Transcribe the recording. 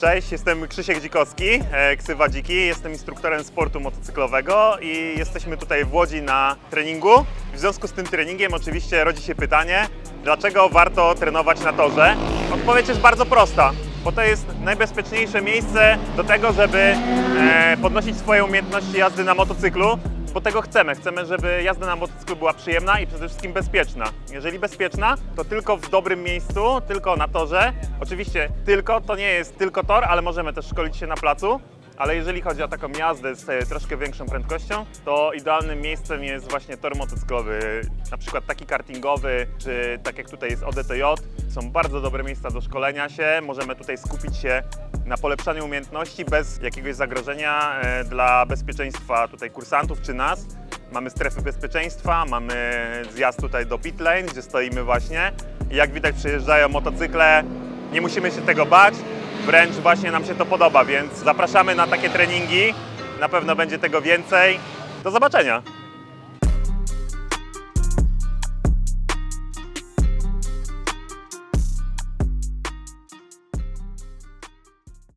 Cześć, jestem Krzysiek Dzikowski, e, ksywa Dziki. Jestem instruktorem sportu motocyklowego i jesteśmy tutaj w Łodzi na treningu. W związku z tym treningiem oczywiście rodzi się pytanie, dlaczego warto trenować na torze? Odpowiedź jest bardzo prosta, bo to jest najbezpieczniejsze miejsce do tego, żeby e, podnosić swoje umiejętności jazdy na motocyklu, bo tego chcemy. Chcemy, żeby jazda na motocyklu była przyjemna i przede wszystkim bezpieczna. Jeżeli bezpieczna, to tylko w dobrym miejscu, tylko na torze. Oczywiście tylko, to nie jest tylko tor, ale możemy też szkolić się na placu. Ale jeżeli chodzi o taką jazdę z e, troszkę większą prędkością, to idealnym miejscem jest właśnie tor motocyklowy, na przykład taki kartingowy, czy tak jak tutaj jest ODTJ. Są bardzo dobre miejsca do szkolenia się. Możemy tutaj skupić się na polepszaniu umiejętności bez jakiegoś zagrożenia e, dla bezpieczeństwa tutaj kursantów czy nas. Mamy strefy bezpieczeństwa, mamy zjazd tutaj do pit lane, gdzie stoimy właśnie. Jak widać przejeżdżają motocykle, nie musimy się tego bać, wręcz właśnie nam się to podoba, więc zapraszamy na takie treningi. Na pewno będzie tego więcej. Do zobaczenia!